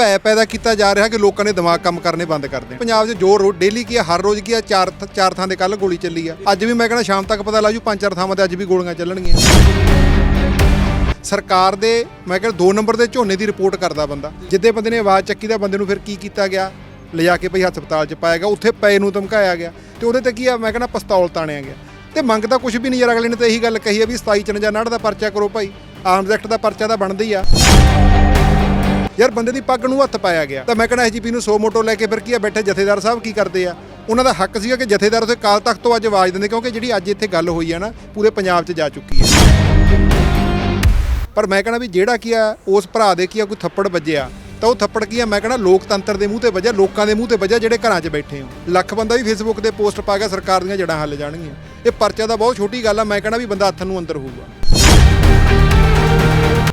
ਭੈ ਪੈਦਾ ਕੀਤਾ ਜਾ ਰਿਹਾ ਕਿ ਲੋਕਾਂ ਨੇ ਦਿਮਾਗ ਕੰਮ ਕਰਨੇ ਬੰਦ ਕਰ ਦੇਣ। ਪੰਜਾਬ 'ਚ ਜੋ ਰੋ ਡੇਲੀ ਕੀ ਆ? ਹਰ ਰੋਜ਼ ਕੀ ਆ? ਚਾਰ ਚਾਰ ਥਾਂ 'ਤੇ ਕੱਲ ਗੋਲੀ ਚੱਲੀ ਆ। ਅੱਜ ਵੀ ਮੈਂ ਕਹਿੰਦਾ ਸ਼ਾਮ ਤੱਕ ਪਤਾ ਲੱਗ ਜੂ, ਪੰਜ ਚਾਰ ਥਾਵਾਂ ਤੇ ਅੱਜ ਵੀ ਗੋਲੀਆਂ ਚੱਲਣਗੀਆਂ। ਸਰਕਾਰ ਦੇ, ਮੈਂ ਕਹਿੰਦਾ ਦੋ ਨੰਬਰ ਦੇ ਝੋਨੇ ਦੀ ਰਿਪੋਰਟ ਕਰਦਾ ਬੰਦਾ। ਜਿੱਦੇ ਬੰਦੇ ਨੇ ਆਵਾਜ਼ ਚੱਕੀ ਦਾ ਬੰਦੇ ਨੂੰ ਫਿਰ ਕੀ ਕੀਤਾ ਗਿਆ? ਲਿਜਾ ਕੇ ਭਈ ਹਸਪਤਾਲ 'ਚ ਪਾਇਆ ਗਿਆ। ਉੱਥੇ ਪਏ ਨੂੰ ਧਮਕਾਇਆ ਗਿਆ। ਤੇ ਉਹਦੇ ਤੇ ਕੀ ਆ? ਮੈਂ ਕਹਿੰਦਾ ਪਿਸਤੌਲ ਤਾਣਿਆ ਗਿਆ। ਤੇ ਮੰਗ ਤਾਂ ਕੁਝ ਵੀ ਨਹੀਂ ਯਾਰ, ਅਗਲੇ ਨੇ ਤਾਂ ਇਹੀ ਗੱਲ ਕਹੀ ਆ ਵੀ 27 54 ਦਾ ਪਰਚਾ ਕਰੋ ਭਾਈ। ਆਰਮਸ ਐਕਟ ਦਾ ਪਰਚਾ ਤਾਂ ਬਣਦਾ ਹੀ ਆ। ਯਾਰ ਬੰਦੇ ਦੀ ਪੱਗ ਨੂੰ ਹੱਥ ਪਾਇਆ ਗਿਆ। ਤਾਂ ਮੈਂ ਕਹਿੰਦਾ ਐਸਜੀਪੀ ਨੂੰ 100 ਮੋਟੋ ਲੈ ਕੇ ਫਿਰ ਕੀ ਆ, ਬੈਠੇ ਜਥੇਦਾਰ ਸਾਹਿਬ ਕੀ ਕਰਦੇ ਆ? ਉਹਨਾਂ ਦਾ ਹੱਕ ਸੀਗਾ ਕਿ ਜਥੇਦਾਰ ਉਥੇ ਕਾਲ ਤਖਤ ਤੋਂ ਅੱਜ ਆਵਾਜ਼ ਦਿੰਦੇ, ਕਿਉਂਕਿ ਜਿਹੜੀ ਅੱਜ ਇੱਥੇ ਗੱਲ ਹੋਈ ਆ ਨਾ, ਪੂਰੇ ਪੰਜਾਬ 'ਚ ਜਾ ਚੁੱਕੀ ਹੈ ਪਰ ਮੈਂ ਕਹਿੰਦਾ ਵੀ ਜਿਹੜਾ ਕੀ ਆ, ਉਸ ਭਰਾ ਦੇ ਕੀ ਆ, ਕੋਈ ਥੱਪੜ ਵੱਜਿਆ, ਤਾਂ ਉਹ ਥੱਪੜ ਕੀ ਆ, ਮੈਂ ਕਹਿੰਦਾ ਲੋਕਤੰਤਰ ਦੇ ਮੂੰਹ ਤੇ ਵੱਜਿਆ, ਲੋਕਾਂ ਦੇ ਮੂੰਹ ਤੇ ਵੱਜਿਆ, ਜਿਹੜੇ ਘਰਾਂ 'ਚ ਬੈਠੇ ਹੋ। ਲੱਖ ਬੰਦਾ ਵੀ ਫੇਸਬੁੱਕ ਤੇ ਪੋਸਟ ਪਾ ਗਿਆ, ਸਰਕਾਰ ਦੀਆਂ ਜੜਾਂ ਹੱਲ ਜਾਣਗੀਆਂ। ਇਹ ਪਰਚਾ ਦਾ ਬਹੁਤ ਛੋਟੀ ਗੱਲ ਆ, ਮੈਂ ਕਹਿੰਦਾ ਵੀ ਬੰਦਾ ਹੱਥ ਨੂੰ ਅੰਦਰ ਹੋਊਗਾ।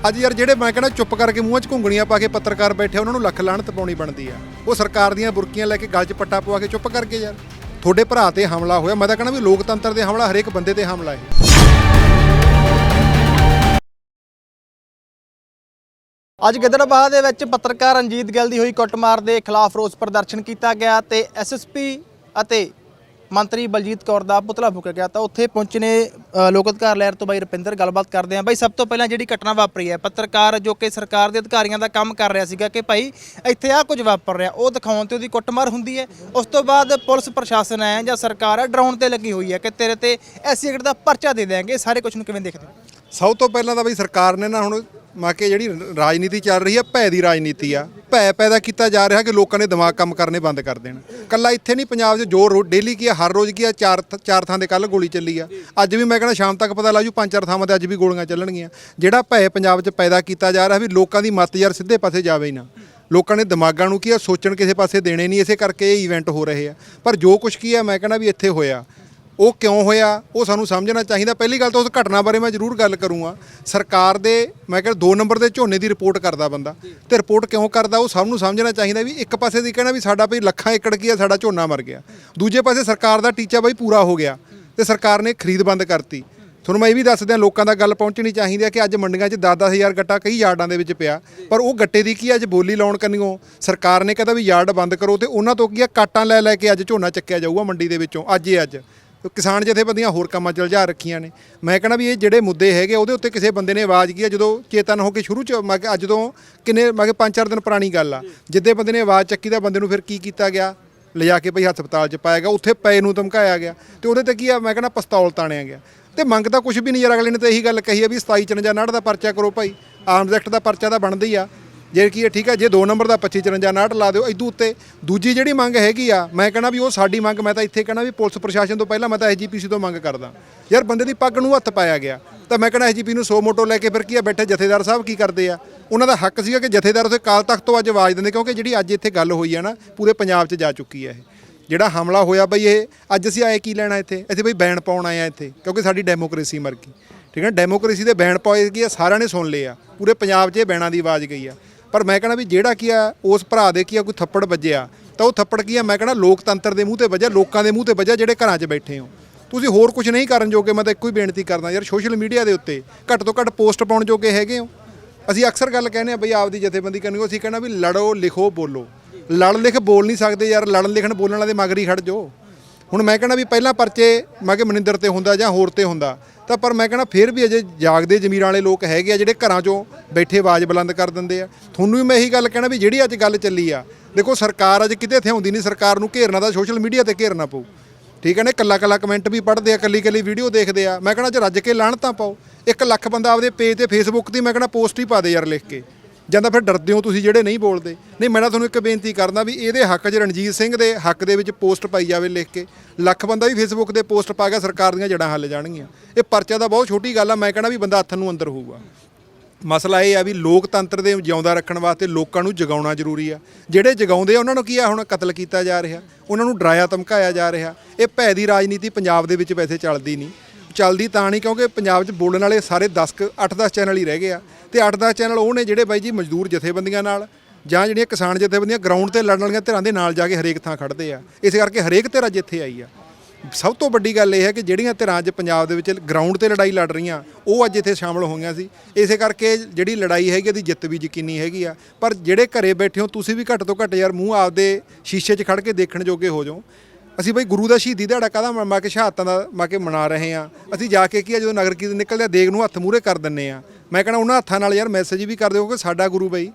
ਅੱਜ ਯਾਰ ਜਿਹੜੇ ਮੈਂ ਕਹਿੰਦਾ ਚੁੱਪ ਕਰਕੇ ਮੂੰਹਾਂ 'ਚ ਘੁੰਗਣੀਆਂ ਪਾ ਕੇ ਪੱਤਰਕਾਰ ਬੈਠੇ ਉਹਨਾਂ ਨੂੰ ਲੱਖ ਲਾਹਣਤ ਪਾਉਣੀ ਬਣਦੀ ਆ। ਉਹ ਸਰਕਾਰ ਦੀਆਂ ਬੁਰਕੀਆਂ ਲੈ ਕੇ ਗਲ 'ਚ ਪੱਟਾ ਪਵਾ ਕੇ ਚੁੱਪ ਕਰਕੇ ਯਾਰ। ਤੁਹਾਡੇ ਭਰਾ ਤੇ ਹਮਲਾ ਹੋਇਆ, ਮੈਂ ਤਾਂ ਕਹਿੰਦਾ ਵੀ ਲੋਕਤੰਤਰ ਦੇ ਹਮਲਾ, ਹਰੇਕ ਬੰਦੇ ਤੇ ਹਮਲਾ ਹੈ ਅੱਜ ਗਿੱਦੜਬਾਹਾ ਦੇ ਵਿੱਚ ਪੱਤਰਕਾਰ ਰਣਜੀਤ ਗਿੱਲ ਦੀ ਹੋਈ ਕੁੱਟਮਾਰ ਦੇ ਖਿਲਾਫ ਰੋਸ ਪ੍ਰਦਰਸ਼ਨ ਕੀਤਾ ਗਿਆ ਤੇ ਐਸਐਸਪੀ ਅਤੇ ਮੰਤਰੀ ਬਲਜੀਤ ਕੌਰ ਦਾ ਪੁਤਲਾ ਫੂਕਿਆ ਗਿਆ ਤਾਂ ਉੱਥੇ ਪਹੁੰਚੇ ਨੇ ਲੋਕ ਅਧਿਕਾਰ ਲਹਿਰ ਤੋਂ ਬਾਈ ਰੁਪਿੰਦਰ ਗੱਲਬਾਤ ਕਰਦੇ ਆਂ ਬਾਈ, ਸਭ ਤੋਂ ਪਹਿਲਾਂ ਜਿਹੜੀ ਘਟਨਾ ਵਾਪਰੀ ਹੈ, ਪੱਤਰਕਾਰ ਜੋ ਕਿ ਸਰਕਾਰ ਦੇ ਅਧਿਕਾਰੀਆਂ ਦਾ ਕੰਮ ਕਰ ਰਿਹਾ ਸੀਗਾ ਕਿ ਭਾਈ ਇੱਥੇ ਆ ਕੁਝ ਵਾਪਰ ਰਿਹਾ, ਉਹ ਦਿਖਾਉਣ ਤੇ ਉਹਦੀ ਕੁੱਟਮਾਰ ਹੁੰਦੀ ਹੈ। ਉਸ ਤੋਂ ਬਾਅਦ ਪੁਲਿਸ ਪ੍ਰਸ਼ਾਸਨ ਹੈ ਜਾਂ ਸਰਕਾਰ ਹੈ ਡਰਾਉਣ ਤੇ ਲੱਗੀ ਹੋਈ ਹੈ ਕਿ ਤੇਰੇ ਤੇ ਐਸੀ ਐਕਟ ਦਾ ਪਰਚਾ ਦੇ ਦੇਾਂਗੇ ਇਹ ਸਾਰੇ ਕੁਝ ਨੂੰ ਕਿਵੇਂ ਦੇਖਦੇ ਸਭ ਤੋਂ ਪਹਿਲਾਂ ਤਾਂ ਬਈ ਸਰਕਾਰ ਨੇ ਨਾ ਹੁਣ ਮਾਕੇ ਜਿਹੜੀ ਰਾਜਨੀਤੀ ਚੱਲ ਰਹੀ ਆ ਭੈ ਦੀ ਰਾਜਨੀਤੀ ਆ। ਭੈ ਪੈਦਾ ਕੀਤਾ ਜਾ ਰਿਹਾ ਕਿ ਲੋਕਾਂ ਦੇ ਦਿਮਾਗ ਕੰਮ ਕਰਨੇ ਬੰਦ ਕਰ ਦੇਣ। ਕੱਲਾ ਇੱਥੇ ਨਹੀਂ, ਪੰਜਾਬ 'ਚ ਜੋ ਰੋ ਡੇਲੀ ਕੀ ਆ, ਹਰ ਰੋਜ਼ ਕੀ ਆ, ਚਾਰ ਥ- ਚਾਰ ਥਾਂ ਦੇ ਕੱਲ ਗੋਲੀ ਚੱਲੀ ਆ। ਅੱਜ ਵੀ ਮੈਂ ਕਹਿੰਦਾ ਸ਼ਾਮ ਤੱਕ ਪਤਾ ਲੱਗ ਪੰਜ ਚਾਰ ਥਾਵਾਂ ਤੇ ਅੱਜ ਵੀ ਗੋਲੀਆਂ ਚੱਲਣਗੀਆਂ। ਜਿਹੜਾ ਭੈ ਪੰਜਾਬ 'ਚ ਪੈਦਾ ਕੀਤਾ ਜਾ ਰਿਹਾ ਵੀ ਲੋਕਾਂ ਦੀ ਮੱਤ ਯਾਰ ਸਿੱਧੇ ਪਾਸੇ ਜਾਵੇ ਹੀ ਨਾ। ਲੋਕਾਂ ਨੇ ਦਿਮਾਗਾਂ ਨੂੰ ਕੀ ਆ, ਸੋਚਣ ਕਿਸੇ ਪਾਸੇ ਦੇਣੇ ਨਹੀਂ, ਇਸੇ ਕਰਕੇ ਇਹ ਇਵੈਂਟ ਹੋ ਰਹੇ ਆ। ਪਰ ਜੋ ਕੁਝ ਕੀ ਆ, ਮੈਂ ਕਹਿੰਦਾ ਵੀ ਇੱਥੇ ਹੋਇਆ। ਉਹ ਕਿਉਂ ਹੋਇਆ? ਉਹ ਸਾਨੂੰ ਸਮਝਣਾ ਚਾਹੀਦਾ। ਪਹਿਲੀ ਗੱਲ ਤਾਂ ਉਸ ਘਟਨਾ ਬਾਰੇ ਮੈਂ ਜ਼ਰੂਰ ਗੱਲ ਕਰੂੰਗਾ। ਸਰਕਾਰ ਦੇ, ਮੈਂ ਕਿਹਾ ਦੋ ਨੰਬਰ ਦੇ ਝੋਨੇ ਦੀ ਰਿਪੋਰਟ ਕਰਦਾ ਬੰਦਾ ਤੇ ਰਿਪੋਰਟ ਕਿਉਂ ਕਰਦਾ? ਉਹ ਸਭ ਨੂੰ ਸਮਝਣਾ ਚਾਹੀਦਾ ਵੀ ਇੱਕ ਪਾਸੇ ਦੀ ਕਹਿਣਾ ਵੀ ਸਾਡਾ ਭਈ ਲੱਖਾਂ ਏਕੜ ਕੀ ਆ, ਸਾਡਾ ਝੋਨਾ ਮਰ ਗਿਆ। ਦੂਜੇ ਪਾਸੇ ਸਰਕਾਰ ਦਾ ਟੀਚਾ ਬਈ ਪੂਰਾ ਹੋ ਗਿਆ ਤੇ ਸਰਕਾਰ ਨੇ ਖਰੀਦ ਬੰਦ ਕਰਤੀ। ਤੁਹਾਨੂੰ ਮੈਂ ਇਹ ਵੀ ਦੱਸ ਦਿਆਂ, ਲੋਕਾਂ ਦਾ ਗੱਲ ਪਹੁੰਚਣੀ ਚਾਹੀਦੀ ਹੈ ਕਿ ਅੱਜ ਮੰਡੀਆਂ 'ਚ 10-10000 ਗੱਟਾ ਕਈ ਯਾਰਡਾਂ ਦੇ ਵਿੱਚ ਪਿਆ। ਪਰ ਉਹ ਗੱਟੇ ਦੀ ਕੀ ਅੱਜ ਬੋਲੀ ਲਾਉਣ ਕੰਨਿਓ? ਸਰਕਾਰ ਨੇ ਕਹਿੰਦਾ ਵੀ ਯਾਰਡ ਬੰਦ ਕਰੋ ਤੇ ਉਹਨਾਂ ਤੋਂ ਕੀ ਆ, ਕਾਟਾਂ ਲੈ ਲੈ ਕੇ ਅੱਜ ਝੋਨਾ ਚੱਕਿਆ ਜਾਊਗਾ ਮੰਡੀ ਦੇ ਵਿੱਚੋਂ, ਅੱਜ ਹੀ ਅੱਜ। ਕਿਸਾਨ ਜਥੇਬੰਦੀਆਂ ਹੋਰ ਕੰਮਾਂ 'ਚ ਉਲਝਾ ਰੱਖੀਆਂ ਨੇ। ਮੈਂ ਕਹਿੰਦਾ ਵੀ ਇਹ ਜਿਹੜੇ ਮੁੱਦੇ ਹੈਗੇ ਉਹਦੇ ਉੱਤੇ ਕਿਸੇ ਬੰਦੇ ਨੇ ਆਵਾਜ਼ ਕੀ ਆ, ਜਦੋਂ ਚੇਤਨ ਹੋ ਕੇ ਸ਼ੁਰੂ 'ਚ ਮੈਂ ਕਿਹਾ, ਅੱਜ ਤੋਂ ਕਿੰਨੇ, ਮੈਂ ਕਿਹਾ ਪੰਜ ਚਾਰ ਦਿਨ ਪੁਰਾਣੀ ਗੱਲ ਆ। ਜਿੱਦੇ ਬੰਦੇ ਨੇ ਆਵਾਜ਼ ਚੱਕੀ ਤਾਂ ਬੰਦੇ ਨੂੰ ਫਿਰ ਕੀ ਕੀਤਾ ਗਿਆ? ਲਿਜਾ ਕੇ ਭਈ ਹਸਪਤਾਲ 'ਚ ਪਾਇਆ ਗਿਆ, ਉੱਥੇ ਪਏ ਨੂੰ ਧਮਕਾਇਆ ਗਿਆ। ਤੇ ਉਹਦੇ ਤੇ ਕੀ ਆ, ਮੈਂ ਕਹਿੰਦਾ ਪਿਸਤੌਲ ਤਾਣਿਆ ਗਿਆ। ਤੇ ਮੰਗ ਤਾਂ ਕੁਝ ਵੀ ਨਹੀਂ ਯਾਰ, ਅਗਲੇ ਨੇ ਤਾਂ ਇਹੀ ਗੱਲ ਕਹੀ ਆ ਵੀ 27 54 ਦਾ ਪਰਚਾ ਕਰੋ ਭਾਈ। ਆਰਮਸ ਐਕਟ ਦਾ ਪਰਚਾ ਤਾਂ ਬਣਦਾ ਹੀ ਆ। ਜੇ ਕੀ ਹੈ, ਠੀਕ ਹੈ, ਜੇ 2 ਨੰਬਰ ਦਾ 25 54 ਨਾਟ ਲਾ ਦਿਓ ਇਦੋਂ ਉੱਤੇ, ਦੂਜੀ ਜਿਹੜੀ ਮੰਗ ਹੈਗੀ ਆ, ਮੈਂ ਕਹਿੰਦਾ ਵੀ ਉਹ ਸਾਡੀ ਮੰਗ, ਮੈਂ ਤਾਂ ਇੱਥੇ ਕਹਿੰਦਾ ਵੀ ਪੁਲਿਸ ਪ੍ਰਸ਼ਾਸਨ ਤੋਂ ਪਹਿਲਾਂ ਮੈਂ ਤਾਂ ਐਸਜੀਪੀਸੀ ਤੋਂ ਮੰਗ ਕਰਦਾ। ਯਾਰ ਬੰਦੇ ਦੀ ਪੱਗ ਨੂੰ ਹੱਥ ਪਾਇਆ ਗਿਆ, ਤਾਂ ਮੈਂ ਕਹਿੰਦਾ ਐਸਜੀਪੀ ਨੂੰ 100 ਮੋਟੋ ਲੈ ਕੇ ਫਿਰ ਕੀ ਆ, ਬੈਠੇ ਜਥੇਦਾਰ ਸਾਹਿਬ ਕੀ ਕਰਦੇ ਆ? ਉਹਨਾਂ ਦਾ ਹੱਕ ਸੀਗਾ ਕਿ ਜਥੇਦਾਰ ਉਥੇ ਕਾਲ ਤਖਤ ਤੋਂ ਅੱਜ ਆਵਾਜ਼ ਦਿੰਦੇ, ਕਿਉਂਕਿ ਜਿਹੜੀ ਅੱਜ ਇੱਥੇ ਗੱਲ ਹੋਈ ਆ ਨਾ, ਪੂਰੇ ਪੰਜਾਬ 'ਚ ਜਾ ਚੁੱਕੀ ਆ ਇਹ। ਜਿਹੜਾ ਹਮਲਾ ਹੋਇਆ ਬਈ ਇਹ, ਅੱਜ ਅਸੀਂ ਆਏ ਕੀ ਲੈਣਾ ਇੱਥੇ? ਇੱਥੇ ਬਈ ਬੈਨ ਪਾਉਣ ਆਏ ਆ ਇੱਥੇ, ਕਿਉਂਕਿ ਸਾਡੀ ਡੈਮੋਕ੍ਰੇਸੀ ਮਰ ਗਈ। ਠੀਕ ਹੈ ਡੈਮੋਕ੍ਰੇਸੀ ਦੇ ਬੈਨ ਪਾਏ ਕੀ ਆ, ਸਾਰਿਆਂ ਨੇ ਸੁਣ ਲਏ ਆ, ਪੂਰੇ ਪੰਜਾਬ 'ਚ ਇਹ ਬੈਨਾਂ ਦੀ ਆਵਾਜ਼ ਗਈ ਆ। ਪਰ ਮੈਂ ਕਹਿੰਦਾ ਵੀ ਜਿਹੜਾ ਕੀ ਆ, ਉਸ ਭਰਾ ਦੇ ਕੀ ਆ, ਕੋਈ ਥੱਪੜ ਵੱਜਿਆ, ਤਾਂ ਉਹ ਥੱਪੜ ਕੀ ਆ, ਮੈਂ ਕਹਿੰਦਾ ਲੋਕਤੰਤਰ ਦੇ ਮੂੰਹ ਤੇ ਵੱਜਿਆ, ਲੋਕਾਂ ਦੇ ਮੂੰਹ ਤੇ ਵੱਜਿਆ, ਜਿਹੜੇ ਘਰਾਂ 'ਚ ਬੈਠੇ ਹੋ। ਤੁਸੀਂ ਹੋਰ ਕੁਝ ਨਹੀਂ ਕਰਨ ਜੋਗੇ, ਮੈਂ ਤਾਂ ਇੱਕੋ ਹੀ ਬੇਨਤੀ ਕਰਦਾ ਯਾਰ ਸੋਸ਼ਲ ਮੀਡੀਆ ਦੇ ਉੱਤੇ ਘੱਟ ਤੋਂ ਘੱਟ ਪੋਸਟ ਪਾਉਣ ਜੋਗੇ ਹੈਗੇ ਹੋ। ਅਸੀਂ ਅਕਸਰ ਗੱਲ ਕਹਿੰਦੇ ਆ ਬਈ ਆਪਦੀ ਜਥੇਬੰਦੀ ਕਰਨੀ, ਅਸੀਂ ਕਹਿੰਦਾ ਵੀ ਲੜੋ, ਲਿਖੋ, ਬੋਲੋ। ਲੜ ਲਿਖ ਬੋਲ ਨਹੀਂ ਸਕਦੇ ਯਾਰ ਲੜਨ ਲਿਖਣ ਬੋਲਣ ਵਾਲੇ ਮਗਰੀ ਖੜ ਜੋ ਹੁਣ ਮੈਂ ਕਹਿੰਦਾ ਵੀ ਪਹਿਲਾਂ ਪਰਚੇ, ਮੈਂ ਕਿ ਮਨਿੰਦਰ ਤੇ ਹੁੰਦਾ ਜਾਂ ਹੋਰ ਤੇ ਹੁੰਦਾ, ਤਾਂ ਪਰ ਮੈਂ ਕਹਿੰਦਾ ਫਿਰ ਵੀ ਅਜੇ ਜਾਗਦੇ ਜ਼ਮੀਰਾਂ ਵਾਲੇ ਲੋਕ ਹੈਗੇ ਆ ਜਿਹੜੇ ਘਰਾਂ 'ਚੋਂ ਬੈਠੇ ਆਵਾਜ਼ ਬੁਲੰਦ ਕਰ ਦਿੰਦੇ ਆ। ਤੁਹਾਨੂੰ ਵੀ ਮੈਂ ਇਹੀ ਗੱਲ ਕਹਿਣਾ ਵੀ ਜਿਹੜੀ ਅੱਜ ਗੱਲ ਚੱਲੀ ਆ, ਦੇਖੋ ਸਰਕਾਰ ਅੱਜ ਕਿਤੇ ਇੱਥੇ ਨਹੀਂ, ਸਰਕਾਰ ਨੂੰ ਘੇਰਨਾ ਤਾਂ ਸੋਸ਼ਲ ਮੀਡੀਆ ਤੇ ਘੇਰਨਾ ਪਊ। ਠੀਕ ਹੈ ਨੇ ਕੱਲਾ ਕੱਲਾ ਕਮੈਂਟ ਵੀ ਪੜ੍ਹਦੇ ਆ ਕੱਲੀ ਕੱਲੀ ਵੀਡੀਓ ਦੇਖਦੇ ਆ। ਮੈਂ ਕਹਿੰਦਾ ਜੇ ਰੱਜ ਕੇ ਲਾਹਣਤਾਂ ਪਾਓ, ਇੱਕ ਲੱਖ ਬੰਦਾ ਆਪਦੇ ਪੇਜ ਤੇ ਫੇਸਬੁੱਕ ਤੇ ਮੈਂ ਕਹਿੰਦਾ ਪੋਸਟ ਹੀ ਪਾ ਦੇ ਯਾਰ ਲਿਖ ਕੇ। ਜਾਂ ਤਾਂ ਫਿਰ ਡਰਦੇ ਹੋ ਤੁਸੀਂ ਜਿਹੜੇ ਨਹੀਂ ਬੋਲਦੇ? ਨਹੀਂ, ਮੈਂ ਨਾ ਤੁਹਾਨੂੰ ਇੱਕ ਬੇਨਤੀ ਕਰਦਾ ਵੀ ਇਹਦੇ ਹੱਕ 'ਚ ਰਣਜੀਤ ਸਿੰਘ ਦੇ ਹੱਕ ਦੇ ਵਿੱਚ ਪੋਸਟ ਪਾਈ ਜਾਵੇ ਲਿਖ ਕੇ। ਲੱਖ ਬੰਦਾ ਵੀ ਫੇਸਬੁੱਕ ਤੇ ਪੋਸਟ ਪਾ ਗਿਆ ਸਰਕਾਰ ਦੀਆਂ ਜੜਾਂ ਹੱਲ ਜਾਣਗੀਆਂ। ਇਹ ਪਰਚਾ ਤਾਂ ਬਹੁਤ ਛੋਟੀ ਗੱਲ ਆ, ਮੈਂ ਕਹਿੰਦਾ ਵੀ ਬੰਦਾ ਹੱਥ ਨੂੰ ਅੰਦਰ ਹੋਊਗਾ। ਮਸਲਾ ਇਹ ਆ ਵੀ ਲੋਕਤੰਤਰ ਦੇ ਜਿਉਂਦਾ ਰੱਖਣ ਵਾਸਤੇ ਲੋਕਾਂ ਨੂੰ ਜਗਾਉਣਾ ਜ਼ਰੂਰੀ ਆ। ਜਿਹੜੇ ਜਗਾਉਂਦੇ ਆ, ਉਹਨਾਂ ਨੂੰ ਕੀ ਆ, ਹੁਣ ਕਤਲ ਕੀਤਾ ਜਾ ਰਿਹਾ। ਉਹਨਾਂ ਨੂੰ ਡਰਾਇਆ ਧਮਕਾਇਆ ਜਾ ਰਿਹਾ। ਇਹ ਭੈ ਦੀ ਰਾਜਨੀਤੀ ਪੰਜਾਬ ਦੇ ਵਿੱਚ ਵੈਸੇ ਚੱਲਦੀ ਨਹੀਂ। ਚੱਲਦੀ ਤਾਂ ਨਹੀਂ ਕਿਉਂਕਿ ਪੰਜਾਬ 'ਚ ਬੋਲਣ ਵਾਲੇ ਸਾਰੇ 10 8-10 ਚੈਨਲ ਹੀ ਰਹਿ ਗਏ ਆ। ਤੇ 8-10 ਚੈਨਲ ਉਹ ਨੇ ਜਿਹੜੇ ਬਾਈ ਜੀ ਮਜ਼ਦੂਰ ਜਥੇਬੰਦੀਆਂ ਨਾਲ ਜਾਂ ਜਿਹੜੀਆਂ ਕਿਸਾਨ ਜਥੇਬੰਦੀਆਂ ਗਰਾਊਂਡ ਤੇ ਲੜਨ ਵਾਲੀਆਂ ਧਿਰਾਂ ਦੇ ਨਾਲ ਜਾ ਕੇ ਹਰੇਕ ਥਾਂ ਖੜਦੇ ਆ। ਇਸ ਕਰਕੇ ਹਰੇਕ ਧਿਰ ਅੱਜ ਇੱਥੇ ਆਈ ਆ। ਸਭ ਤੋਂ ਵੱਡੀ ਗੱਲ ਇਹ ਹੈ ਕਿ ਜਿਹੜੀਆਂ ਧਿਰਾਂ ਅੱਜ ਪੰਜਾਬ ਦੇ ਵਿੱਚ ਗਰਾਊਂਡ ਤੇ ਲੜਾਈ ਲੜ ਰਹੀਆਂ, ਉਹ ਅੱਜ ਇੱਥੇ ਸ਼ਾਮਲ ਹੋਈਆਂ ਸੀ। ਇਸੇ ਕਰਕੇ ਜਿਹੜੀ ਲੜਾਈ ਹੈਗੀ ਇਹਦੀ ਜਿੱਤ ਵੀ ਯਕੀਨੀ ਹੈਗੀ ਆ। ਪਰ ਜਿਹੜੇ ਘਰੇ ਬੈਠੇ ਹੋ, ਤੁਸੀਂ ਵੀ ਘੱਟ ਤੋਂ ਘੱਟ ਯਾਰ ਮੂੰਹ ਆਪਦੇ ਸ਼ੀਸ਼ੇ 'ਚ ਖੜ ਕੇ ਦੇਖਣ ਜੋਗੇ ਹੋ ਜਾਓ। ਅਸੀਂ ਬਈ ਗੁਰੂ ਦਾ ਸ਼ਹੀਦੀ ਦਿਹਾੜਾ ਕਾਹਦਾ ਮਾ- ਕੇ ਸ਼ਹਾਦਤਾਂ ਦਾ ਮਾ ਕੇ ਮਨਾ ਰਹੇ ਆ ਅਸੀਂ ਜਾ ਕੇ ਕੀ ਆ, ਜਦੋਂ ਨਗਰ ਕੀਰਤਨ ਨਿਕਲਦੇ ਆ ਦੇਗ ਨੂੰ ਹੱਥ ਮੂਹਰੇ ਕਰ ਦਿੰਨੇ ਆ ਮੈਂ ਕਹਿੰਦਾ ਉਹਨਾਂ ਹੱਥਾਂ ਨਾਲ ਯਾਰ ਮੈਸੇਜ ਵੀ ਕਰ ਦਿਓ ਕਿ ਸਾਡਾ ਗੁਰੂ ਬਈ।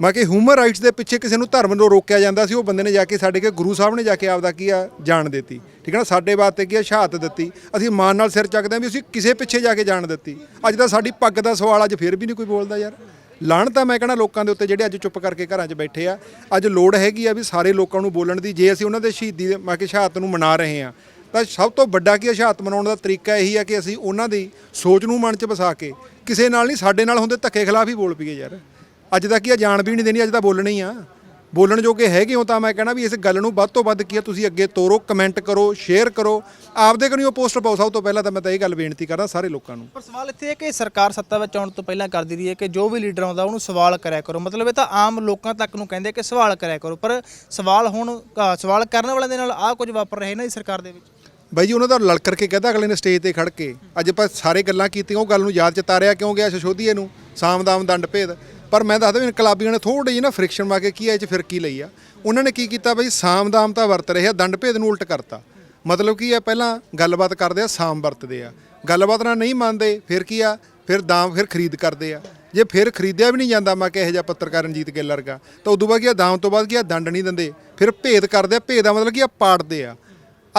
ਮੈਂ ਕਿ ਹਿਊਮਨ ਰਾਈਟਸ ਦੇ ਪਿੱਛੇ ਕਿਸੇ ਨੂੰ ਧਰਮ ਨੂੰ ਰੋਕਿਆ ਜਾਂਦਾ ਸੀ, ਉਹ ਬੰਦੇ ਨੇ ਜਾ ਕੇ ਸਾਡੇ ਕੇ ਗੁਰੂ ਸਾਹਿਬ ਨੇ ਜਾ ਕੇ ਆਪਦਾ ਕੀ ਆ, ਜਾਣ ਦਿੱਤੀ। ਠੀਕ ਹੈ ਨਾ? ਸਾਡੇ ਵਾਸਤੇ ਕੀ ਆ, ਸ਼ਹਾਦਤ ਦਿੱਤੀ। ਅਸੀਂ ਮਾਨ ਨਾਲ ਸਿਰ ਚੱਕਦੇ ਹਾਂ ਵੀ ਅਸੀਂ ਕਿਸੇ ਪਿੱਛੇ ਜਾ ਕੇ ਜਾਣ ਦਿੱਤੀ। ਅੱਜ ਤਾਂ ਸਾਡੀ ਪੱਗ ਦਾ ਸਵਾਲ ਅੱਜ ਫਿਰ ਵੀ ਨਹੀਂ ਕੋਈ ਬੋਲਦਾ ਯਾਰ। ਲਾਣ ਤਾਂ ਮੈਂ ਕਹਿੰਦਾ ਲੋਕਾਂ ਦੇ ਉੱਤੇ ਜਿਹੜੇ ਅੱਜ ਚੁੱਪ ਕਰਕੇ ਘਰਾਂ 'ਚ ਬੈਠੇ ਆ, ਅੱਜ ਲੋੜ ਹੈਗੀ ਆ ਵੀ ਸਾਰੇ ਲੋਕਾਂ ਨੂੰ ਬੋਲਣ ਦੀ, ਜੇ ਅਸੀਂ ਉਹਨਾਂ ਦੇ ਸ਼ਹੀਦੀ ਦੇ ਮੈਂ ਕਿ ਸ਼ਹਾਦਤ ਨੂੰ ਮਨਾ ਰਹੇ ਆ, ਤਾਂ ਸਭ ਤੋਂ ਵੱਡਾ ਕੀ ਆ, ਸ਼ਹਾਦਤ ਮਨਾਉਣ ਦਾ ਤਰੀਕਾ ਇਹੀ ਆ ਕਿ ਅਸੀਂ ਉਹਨਾਂ ਦੀ ਸੋਚ ਨੂੰ ਮਨ 'ਚ ਵਸਾ ਕੇ ਕਿਸੇ ਨਾਲ ਨਹੀਂ ਸਾਡੇ ਨਾਲ ਹੁੰਦੇ, ਧੱਕੇ ਖਿਲਾਫ ਹੀ ਬੋਲ ਪਈਏ ਯਾਰ। ਅੱਜ ਦਾ ਕੀ ਆ ਜਾਣ ਵੀ ਨਹੀਂ ਦੇਣੀ, ਅੱਜ ਤਾਂ ਬੋਲਣੀ ਆ। ਬੋਲਣ ਜੋਗੇ ਹੈਗੇ ਹੋ ਤਾਂ ਮੈਂ ਕਹਿਣਾ ਵੀ ਇਸ ਗੱਲ ਨੂੰ ਵੱਧ ਤੋਂ ਵੱਧ ਕੀ ਆ ਤੁਸੀਂ ਅੱਗੇ ਤੋਰੋ ਕਮੈਂਟ ਕਰੋ ਸ਼ੇਅਰ ਕਰੋ। ਆਪਦੇ ਕਰੀਓ ਪੋਸਟ ਪਾਓ ਸਭ ਤੋਂ ਪਹਿਲਾਂ ਤਾਂ ਮੈਂ ਤਾਂ ਇਹ ਗੱਲ ਬੇਨਤੀ ਕਰਦਾ ਸਾਰੇ ਲੋਕਾਂ ਨੂੰ। ਪਰ ਸਵਾਲ ਇੱਥੇ ਹੈ ਕਿ ਸਰਕਾਰ ਸੱਤਾ ਵਿੱਚ ਆਉਣ ਤੋਂ ਪਹਿਲਾਂ ਕਰਦੀ ਰਹੀ ਹੈ ਕਿ ਜੋ ਵੀ ਲੀਡਰ ਆਉਂਦਾ ਉਹਨੂੰ ਸਵਾਲ ਕਰਿਆ ਕਰੋ। ਮਤਲਬ ਇਹ ਤਾਂ ਆਮ ਲੋਕਾਂ ਤੱਕ ਨੂੰ ਕਹਿੰਦੇ ਕਿ ਸਵਾਲ ਕਰਿਆ ਕਰੋ। ਪਰ ਸਵਾਲ ਹੁਣ ਅ, ਸਵਾਲ ਕਰਨ ਵਾਲਿਆਂ ਦੇ ਨਾਲ ਆਹ ਕੁਝ ਵਾਪਰ ਰਿਹਾ ਨਾ ਇਸ ਸਰਕਾਰ ਦੇ ਵਿੱਚ? ਬਾਈ ਜੀ ਉਹਨਾਂ ਦਾ ਲੜ ਕਰਕੇ ਕਹਦਾ ਅਗਲੇ ਨੇ ਸਟੇਜ ਤੇ ਖੜ ਕੇ। ਅੱਜ ਆਪਾਂ ਸਾਰੇ ਗੱਲਾਂ ਕੀਤੀਆਂ ਉਹ ਗੱਲ ਨੂੰ ਯਾਦ ਚ ਤਾਰਿਆ ਕਿਉਂ ਗਿਆ ਸ਼ਸ਼ੋਧੀਏ ਨੂੰ? ਸਾਮਦਾਮ ਦੰਡ ਭੇਦ ਪਰ ਮੈਂ ਦੱਸਦਾ ਵੀ ਇਨਕਲਾਬੀਆਂ ਨੇ ਥੋੜੀ ਜਿਹੀ ਨਾ ਫ੍ਰਿਕਸ਼ਨ ਮਾ ਕੇ ਕੀ ਹੈ ਇਹ ਚ ਫਿਰਕੀ ਲਈ ਆ। ਉਹਨਾਂ ਨੇ ਕੀ ਕੀਤਾ ਬਾਈ ਸਾਮਦਾਮ ਤਾਂ ਵਰਤ ਰਹੇ ਆ, ਦੰਡ ਭੇਦ ਨੂੰ ਉਲਟ ਕਰਤਾ। ਮਤਲਬ ਕੀ ਆ, ਪਹਿਲਾਂ ਗੱਲਬਾਤ ਕਰਦੇ ਆ, ਸਾਮ ਵਰਤਦੇ ਆ। ਗੱਲਬਾਤ ਨਾਲ ਨਹੀਂ ਮੰਨਦੇ, ਫਿਰ ਕੀ ਆ, ਫਿਰ ਦਾਮ ਫਿਰ ਖਰੀਦ ਕਰਦੇ ਆ। ਜੇ ਫਿਰ ਖਰੀਦਿਆ ਵੀ ਨਹੀਂ ਜਾਂਦਾ, ਮੈਂ ਕਿਹਾ ਜਿਹਾ ਪੱਤਰਕਾਰ ਰਣਜੀਤ ਗਿੱਲ ਵਰਗਾ, ਤਾਂ ਉਦੋਂ ਬਾਅਦ ਕੀ ਆ, ਦਾਮ ਤੋਂ ਬਾਅਦ ਕੀ ਆ, ਦੰਡ ਨਹੀਂ ਦਿੰਦੇ। ਫਿਰ ਭੇਦ ਕਰਦੇ ਆ, ਭੇਦ ਦਾ ਮਤਲਬ ਕੀ ਆ, ਪਾੜਦੇ ਆ।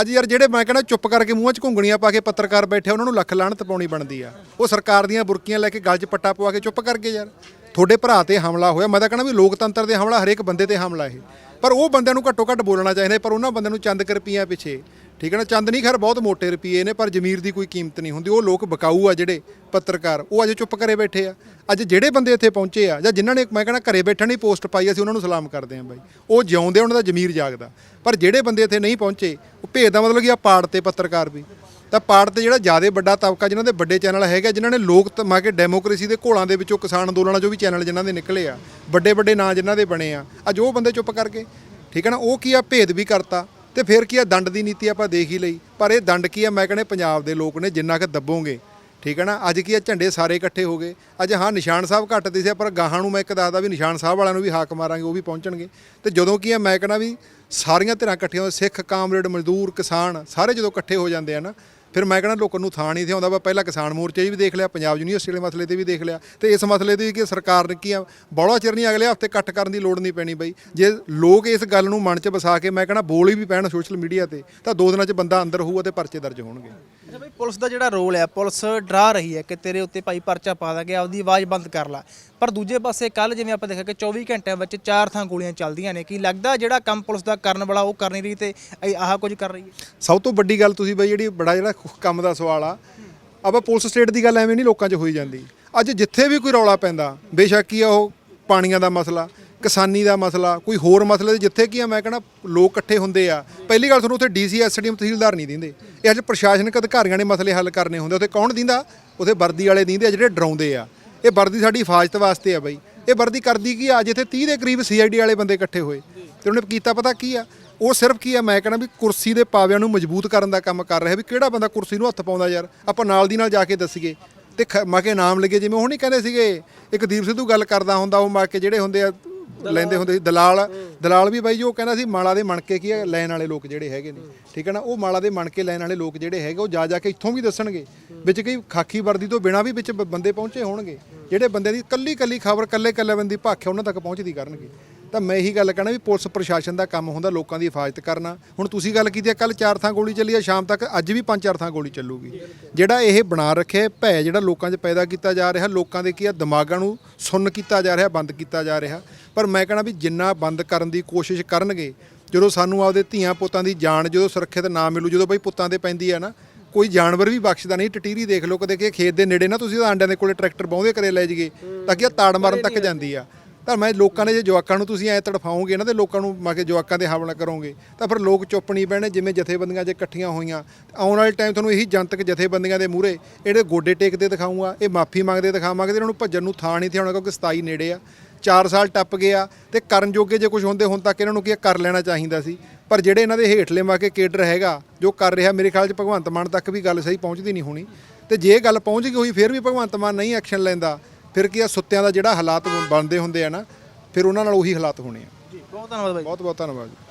ਅੱਜ ਯਾਰ ਜਿਹੜੇ ਮੈਂ ਕਹਿੰਦਾ ਚੁੱਪ ਕਰਕੇ ਮੂੰਹਾਂ 'ਚ ਘੁੰਗਣੀਆਂ ਪਾ ਕੇ ਪੱਤਰਕਾਰ ਬੈਠੇ ਉਹਨਾਂ ਨੂੰ ਲੱਖ ਲਾਹਣਤ ਪਾਉਣੀ ਬਣਦੀ ਆ। ਉਹ ਸਰਕਾਰ ਦੀਆਂ ਬੁਰਕੀਆਂ ਲੈ ਕੇ ਗਲ 'ਚ ਪੱਟਾ ਪਵਾ ਕੇ ਚੁੱਪ ਕਰਕੇ ਯਾਰ। ਤੁਹਾਡੇ ਭਰਾ ਤੇ ਹਮਲਾ ਹੋਇਆ। ਮੈਂ ਤਾਂ ਕਹਿੰਦਾ ਵੀ ਲੋਕਤੰਤਰ ਦੇ ਹਮਲਾ, ਹਰੇਕ ਬੰਦੇ ਤੇ ਹਮਲਾ ਇਹ। ਪਰ ਉਹ ਬੰਦਿਆਂ ਨੂੰ ਘੱਟੋ ਘੱਟ ਬੋਲਣਾ ਚਾਹੀਦਾ ਪਰ ਉਹਨਾਂ ਬੰਦਿਆਂ ਨੂੰ ਚੰਦ ਕੁ ਪਿੱਛੇ। ਠੀਕ ਹੈ ਨਾ? ਚੰਦ ਨਹੀਂ, ਖੈਰ, ਬਹੁਤ ਮੋਟੇ ਰੁਪਈਏ ਨੇ, ਪਰ ਜ਼ਮੀਰ ਦੀ ਕੋਈ ਕੀਮਤ ਨਹੀਂ ਹੁੰਦੀ। ਉਹ ਲੋਕ ਬਕਾਊ ਆ ਜਿਹੜੇ ਪੱਤਰਕਾਰ, ਉਹ ਅੱਜ ਚੁੱਪ ਕਰੇ ਬੈਠੇ ਆ। ਅੱਜ ਜਿਹੜੇ ਬੰਦੇ ਇੱਥੇ ਪਹੁੰਚੇ ਆ, ਜਾਂ ਜਿਨ੍ਹਾਂ ਨੇ, ਮੈਂ ਕਹਿੰਦਾ, ਘਰੇ ਬੈਠਣ ਦੀ ਪੋਸਟ ਪਾਈ ਅਸੀਂ ਉਹਨਾਂ ਨੂੰ ਸਲਾਮ ਕਰਦੇ ਹਾਂ ਬਾਈ। ਉਹ ਜਿਉਂਦੇ ਉਹਨਾਂ ਦਾ ਜ਼ਮੀਰ ਜਾਗਦਾ। ਪਰ ਜਿਹੜੇ ਬੰਦੇ ਇੱਥੇ ਨਹੀਂ ਪਹੁੰਚੇ, ਉਹ ਭੇਦ ਦਾ ਮਤਲਬ ਕੀ ਆ ਪਾੜ ਤੇ ਪੱਤਰਕਾਰ ਵੀ। ਤਾਂ ਪਾੜ ਤੇ ਜਿਹੜਾ ਜ਼ਿਆਦਾ ਵੱਡਾ ਤਬਕਾ ਜਿਨ੍ਹਾਂ ਦੇ ਵੱਡੇ ਚੈਨਲ ਹੈਗੇ ਜਿਨ੍ਹਾਂ ਨੇ ਲੋਕ ਮਾ ਕੇ ਡੈਮੋਕ੍ਰੇਸੀ ਦੇ ਘੋਲਾਂ ਦੇ ਵਿੱਚੋਂ ਕਿਸਾਨ ਅੰਦੋਲਨਾਂ ਚੋਂ ਵੀ ਚੈਨਲ ਜਿਨ੍ਹਾਂ ਦੇ ਨਿਕਲੇ ਆ, ਵੱਡੇ ਵੱਡੇ ਨਾਂ ਜਿਨ੍ਹਾਂ ਦੇ ਬਣੇ ਆ। ਅੱਜ ਉਹ ਬੰਦੇ ਚੁੱਪ ਕਰਕੇ, ਠੀਕ ਹੈ ਨਾ? ਉਹ ਕੀ ਆ? ਭੇਦ ਵੀ ਕਰਤਾ ਤੇ ਫਿਰ ਕੀ ਆ? ਦੰਡ ਦੀ ਨੀਤੀ ਆਪਾਂ ਦੇਖ ਹੀ ਲਈ। ਪਰ ਇਹ ਦੰਡ ਕੀ ਆ? ਮੈਂ ਕਹਿੰਦੇ ਪੰਜਾਬ ਦੇ ਲੋਕ ਨੇ ਜਿੰਨਾ ਕਿ ਦੱਬੋਗੇ, ਠੀਕ ਹੈ ਨਾ? ਅੱਜ ਕੀ ਆ? ਝੰਡੇ ਸਾਰੇ ਇਕੱਠੇ ਹੋ ਗਏ। ਅੱਜ ਹਾਂ, ਨਿਸ਼ਾਨ ਸਾਹਿਬ ਘੱਟ ਦਿਸਿਆ ਪਰ ਗਾਹਾਂ ਨੂੰ ਮੈਂ ਇੱਕ ਦੱਸਦਾ ਵੀ ਨਿਸ਼ਾਨ ਸਾਹਿਬ ਵਾਲਿਆਂ ਨੂੰ ਵੀ ਹਾਕ ਮਾਰਾਂਗੇ, ਉਹ ਵੀ ਪਹੁੰਚਣਗੇ। ਤੇ ਜਦੋਂ ਕੀ ਆ? ਮੈਂ ਕਹਿੰਦਾ ਵੀ ਸਾਰੀਆਂ ਧਿਰਾਂ ਇਕੱਠੀਆਂ ਹੋ ਸਿੱਖ, ਕਾਮਰੇਡ, ਮਜ਼ਦੂਰ, ਕਿਸਾਨ, ਸਾਰੇ ਜਦੋਂ ਇਕੱਠੇ ਹੋ ਜਾਂਦੇ ਆ ਨਾ ਫਿਰ ਮੈਂ ਕਹਿੰਦਾ ਲੋਕਾਂ ਨੂੰ ਥਾਂ ਨਹੀਂ ਤੇ ਆਉਂਦਾ ਵਾ ਪਹਿਲਾਂ ਕਿਸਾਨ ਮੋਰਚੇ ਵੀ ਦੇਖ ਲਿਆ ਪੰਜਾਬ ਯੂਨੀਵਰਸਿਟੀ ਵਾਲੇ ਮਸਲੇ ਤੇ ਵੀ ਦੇਖ ਲਿਆ। ਤੇ ਇਸ ਮਸਲੇ ਤੇ ਵੀ ਕਿ ਸਰਕਾਰ ਨੇ ਕੀ ਬੜਾ ਚਿਰ ਨਹੀਂ ਅਗਲੇ ਹਫ਼ਤੇ ਕੱਟ ਕਰਨ ਦੀ ਲੋੜ ਨਹੀਂ ਪੈਣੀ ਬਈ। ਜੇ ਲੋਕ ਇਸ ਗੱਲ ਨੂੰ ਮਨ 'ਚ ਵਸਾ ਕੇ ਮੈਂ ਕਹਿੰਦਾ ਬੋਲ ਹੀ ਵੀ ਪੈਣ ਸੋਸ਼ਲ ਮੀਡੀਆ ਤੇ ਤਾਂ ਦੋ ਦਿਨਾਂ 'ਚ ਬੰਦਾ ਅੰਦਰ ਹੋਊਗਾ ਤੇ ਪਰਚੇ ਦਰਜ ਹੋਣਗੇ। ਅੱਛਾ ਬਈ ਪੁਲਿਸ ਦਾ ਜਿਹੜਾ ਰੋਲ ਹੈ ਪੁਲਿਸ ਡਰਾ ਰਹੀ ਹੈ ਕਿ ਤੇਰੇ ਉੱਤੇ ਭਾਈ ਪਰਚਾ ਪਾ ਦਾਂਗੇ ਆਪਦੀ ਆਵਾਜ਼ ਬੰਦ ਕਰ ਲੈ। ਪਰ ਦੂਜੇ ਪਾਸੇ ਕੱਲ ਜਿਵੇਂ ਆਪਾਂ ਦੇਖਿਆ ਕਿ 24 ਘੰਟਿਆਂ ਵਿੱਚ ਚਾਰ ਥਾਂ ਗੋਲੀਆਂ ਚੱਲਦੀਆਂ ਨੇ ਕੀ ਲੱਗਦਾ ਜਿਹੜਾ ਕੰਮ ਪੁਲਿਸ ਦਾ ਕਰਨ ਵਾਲਾ ਉਹ ਕਰ ਨਹੀਂ ਰਹੀ ਤੇ ਆਹ ਕੁਝ ਕਰ ਰਹੀ ਹੈ? ਸਭ ਤੋਂ ਵੱਡੀ ਗੱਲ ਤੁਸੀਂ ਬਈ ਜਿਹੜੀ ਬੜਾ ਜਿਹੜਾ ਕੰਮ ਦਾ ਸਵਾਲ ਆ। ਆਪਾਂ ਪੁਲਿਸ ਸਟੇਟ ਦੀ ਗੱਲ ਐਵੇਂ ਨਹੀਂ ਲੋਕਾਂ 'ਚ ਹੋਈ ਜਾਂਦੀ। ਅੱਜ ਜਿੱਥੇ ਵੀ ਕੋਈ ਰੌਲਾ ਪੈਂਦਾ, ਬੇਸ਼ੱਕ ਕੀ ਆ ਉਹ ਪਾਣੀਆਂ ਦਾ ਮਸਲਾ, ਕਿਸਾਨੀ ਦਾ ਮਸਲਾ, ਕੋਈ ਹੋਰ ਮਸਲੇ ਦੇ ਜਿੱਥੇ ਕੀ ਆ ਮੈਂ ਕਹਿੰਦਾ ਲੋਕ ਇਕੱਠੇ ਹੁੰਦੇ ਆ। ਪਹਿਲੀ ਗੱਲ ਤੁਹਾਨੂੰ ਉੱਥੇ ਡੀਸੀ ਐਸਡੀਐਮ ਤਹਿਸੀਲਦਾਰ ਨਹੀਂ ਦਿੰਦੇ। ਇਹ ਅੱਜ ਪ੍ਰਸ਼ਾਸਨਿਕ ਅਧਿਕਾਰੀਆਂ ਨੇ ਮਸਲੇ ਹੱਲ ਕਰਨੇ ਹੁੰਦੇ। ਉੱਥੇ ਕੌਣ ਦਿੰਦਾ? ਉੱਥੇ ਵਰਦੀ ਵਾਲੇ ਦਿੰਦੇ ਆ ਜਿਹੜੇ ਡਰਾਉਂਦੇ ਆ। ਇਹ ਵਰਦੀ ਸਾਡੀ ਹਿਫਾਜ਼ਤ ਵਾਸਤੇ ਆ ਬਈ। ਇਹ ਵਰਦੀ ਕਰਦੀ ਕੀ ਆ? ਜਿੱਥੇ 30 ਦੇ ਕਰੀਬ ਸੀਆਈਡੀ ਵਾਲੇ ਬੰਦੇ ਇਕੱਠੇ ਹੋਏ। ਤੇ ਉਹਨੇ ਕੀਤਾ ਪਤਾ ਕੀ ਆ? ਉਹ ਸਿਰਫ ਕੀ ਹੈ ਮੈਂ ਕਹਿੰਦਾ ਵੀ ਕੁਰਸੀ ਦੇ ਪਾਵਿਆਂ ਨੂੰ ਮਜ਼ਬੂਤ ਕਰਨ ਦਾ ਕੰਮ ਕਰ ਰਿਹਾ ਵੀ ਕਿਹੜਾ ਬੰਦਾ ਕੁਰਸੀ ਨੂੰ ਹੱਥ ਪਾਉਂਦਾ ਯਾਰ। ਆਪਾਂ ਨਾਲ ਦੀ ਨਾਲ ਜਾ ਕੇ ਦੱਸੀਏ। ਤੇ ਖ- ਮਾ ਕੇ ਨਾਮ ਲੱਗੇ, ਜਿਵੇਂ ਉਹ ਨਹੀਂ ਕਹਿੰਦੇ ਸੀਗੇ, ਇੱਕ ਦੀਪ ਸਿੱਧੂ ਗੱਲ ਕਰਦਾ ਹੁੰਦਾ, ਉਹ ਮਾ ਕੇ ਜਿਹੜੇ ਹੁੰਦੇ ਆ, ਲੈਂਦੇ ਹੁੰਦੇ ਸੀ, ਦਲਾਲ। ਦਲਾਲ ਵੀ ਬਾਈ ਜੀ ਉਹ ਕਹਿੰਦਾ ਸੀ, ਮਾਲਾ ਦੇ ਮਣਕੇ ਕੀ ਹੈ ਲੈਣ ਵਾਲੇ ਲੋਕ ਜਿਹੜੇ ਹੈਗੇ ਨੇ। ਠੀਕ ਹੈ ਨਾ, ਉਹ ਮਾਲਾ ਦੇ ਮਣਕੇ ਲੈਣ ਵਾਲੇ ਲੋਕ ਜਿਹੜੇ ਹੈਗੇ, ਉਹ ਜਾ ਜਾ ਕੇ ਇੱਥੋਂ ਵੀ ਦੱਸਣਗੇ। ਵਿੱਚ ਕਈ ਖਾਕੀ ਵਰਦੀ ਤੋਂ ਬਿਨਾਂ ਵੀ ਵਿੱਚ ਬੰਦੇ ਪਹੁੰਚੇ ਹੋਣਗੇ। ਜਿਹੜੇ ਬੰਦੇ ਦੀ ਕੱਲੀ ਕੱਲੀ ਖਬਰ ਕੱਲੇ ਕੱਲੇ ਬੰਦੀ ਭਾਖਿਆ ਉਹਨਾਂ ਤੱਕ ਪਹੁੰਚਦੀ ਕਰਨਗੇ। ਤਾਂ ਮੈਂ ਇਹੀ ਗੱਲ ਕਹਿਣਾ ਵੀ ਪੁਲਿਸ ਪ੍ਰਸ਼ਾਸਨ ਦਾ ਕੰਮ ਹੁੰਦਾ ਲੋਕਾਂ ਦੀ ਹਿਫਾਜ਼ਤ ਕਰਨਾ। ਹੁਣ ਤੁਸੀਂ ਗੱਲ ਕੀਤੀ ਹੈ ਕੱਲ ਚਾਰ ਥਾਂ ਗੋਲੀ ਚੱਲੀ ਆ, ਸ਼ਾਮ ਤੱਕ ਅੱਜ ਵੀ ਪੰਜ ਚਾਰ ਥਾਂ ਗੋਲੀ ਚੱਲੂਗੀ। ਜਿਹੜਾ ਇਹ ਬਣਾ ਰੱਖਿਆ, ਭੈ ਜਿਹੜਾ ਲੋਕਾਂ 'ਚ ਪੈਦਾ ਕੀਤਾ ਜਾ ਰਿਹਾ, ਲੋਕਾਂ ਦੇ ਕੀ ਆ, ਦਿਮਾਗਾਂ ਨੂੰ ਸੁੰਨ ਕੀਤਾ ਜਾ ਰਿਹਾ, ਬੰਦ ਕੀਤਾ ਜਾ ਰਿਹਾ। ਪਰ ਮੈਂ ਕਹਿਣਾ ਵੀ ਜਿੰਨਾ ਬੰਦ ਕਰਨ ਦੀ ਕੋਸ਼ਿਸ਼ ਕਰਨਗੇ, ਜਦੋਂ ਸਾਨੂੰ ਆਪਦੇ ਧੀਆਂ ਪੁੱਤਾਂ ਦੀ ਜਾਨ ਜਦੋਂ ਸੁਰੱਖਿਅਤ ਨਾ ਮਿਲੂ, ਜਦੋਂ ਬਈ ਪੁੱਤਾਂ ਦੇ ਪੈਂਦੀ ਆ ਨਾ, ਕੋਈ ਜਾਨਵਰ ਵੀ ਬਖਸ਼ਦਾ ਨਹੀਂ, ਟਟੀਰੀ ਦੇਖ ਲਓ ਕਦੇ ਕਿ ਖੇਤ ਦੇ ਨੇੜੇ ਨਾ ਤੁਸੀਂ ਆਂਡਿਆਂ ਦੇ ਕੋਲੇ ਟਰੈਕਟਰ ਬਾਉਂਦੇ ਕਰੇ ਲੈ ਜੀਏ ਤਾਂ ਕਿ ਆ, ਤਾੜ ਮਾਰਨ ਤੱਕ ਜਾਂਦੀ ਆ। ਤਾਂ ਮੈਂ ਲੋਕਾਂ ਨੇ ਜੇ ਜਵਾਕਾਂ ਨੂੰ ਤੁਸੀਂ ਐ ਤੜਫਾਉਂਗੇ ਨਾ ਤੇ ਲੋਕਾਂ ਨੂੰ ਮਾ ਕੇ ਜਵਾਕਾਂ ਦੇ ਹਮਲਾ ਕਰੋਗੇ, ਤਾਂ ਫਿਰ ਲੋਕ ਚੁੱਪ ਨਹੀਂ ਬਹਿਣੇ, ਜਿਵੇਂ ਜਥੇਬੰਦੀਆਂ ਜੇ ਇਕੱਠੀਆਂ ਹੋਈਆਂ। ਆਉਣ ਵਾਲੇ ਟਾਈਮ ਤੁਹਾਨੂੰ ਇਹੀ ਜਨਤਕ ਜਥੇਬੰਦੀਆਂ ਦੇ ਮੂਹਰੇ ਇਹੜੇ ਗੋਡੇ ਟੇਕਦੇ ਦਿਖਾਉਂਗਾ ਇਹ ਮਾਫੀ ਮੰਗਦੇ ਦਿਖਾਵਾਂਗੇ ਤੇ ਇਹਨਾਂ ਨੂੰ ਭੱਜਣ ਨੂੰ ਥਾਂ ਨਹੀਂ ਥਿਆਉਣਾ, ਕਿਉਂਕਿ 27 ਨੇੜੇ ਆ। ਚਾਰ ਸਾਲ ਟੱਪ ਗਿਆ ਤੇ ਕਰਨ ਜੋਗੇ ਜੇ ਕੁਝ ਹੁੰਦੇ ਹੁਣ ਤੱਕ ਇਹਨਾਂ ਨੂੰ ਕੀ ਕਰ ਲੈਣਾ ਚਾਹੀਦਾ ਸੀ। ਪਰ ਜਿਹੜੇ ਇਹਨਾਂ ਦੇ ਹੇਠਲੇ ਮਾ ਕੇ ਕੇਡਰ ਹੈਗਾ, ਜੋ ਕਰ ਰਿਹਾ, ਮੇਰੇ ਖਿਆਲ 'ਚ ਭਗਵੰਤ ਮਾਨ ਤੱਕ ਵੀ ਗੱਲ ਸਹੀ ਪਹੁੰਚਦੀ ਨਹੀਂ ਹੋਣੀ। ਤੇ ਜੇ ਗੱਲ ਪਹੁੰਚ ਗਈ ਹੋਈ, ਫਿਰ ਵੀ ਭਗਵੰਤ ਮਾਨ ਨਹੀਂ ਐਕਸ਼ਨ ਲੈਂਦਾ। ਫਿਰ ਕੀ ਆ ਸੁੱਤਿਆਂ ਦਾ ਜਿਹੜਾ ਹਾਲਾਤ ਬਣਦੇ ਹੁੰਦੇ ਆ ਨਾ ਫਿਰ ਉਹਨਾਂ ਨਾਲ ਉਹੀ ਹਾਲਾਤ ਹੋਣੇ ਆ। ਜੀ ਬਹੁਤ ਧੰਨਵਾਦ ਬਾਈ ਬਹੁਤ ਬਹੁਤ ਧੰਨਵਾਦ ਜੀ।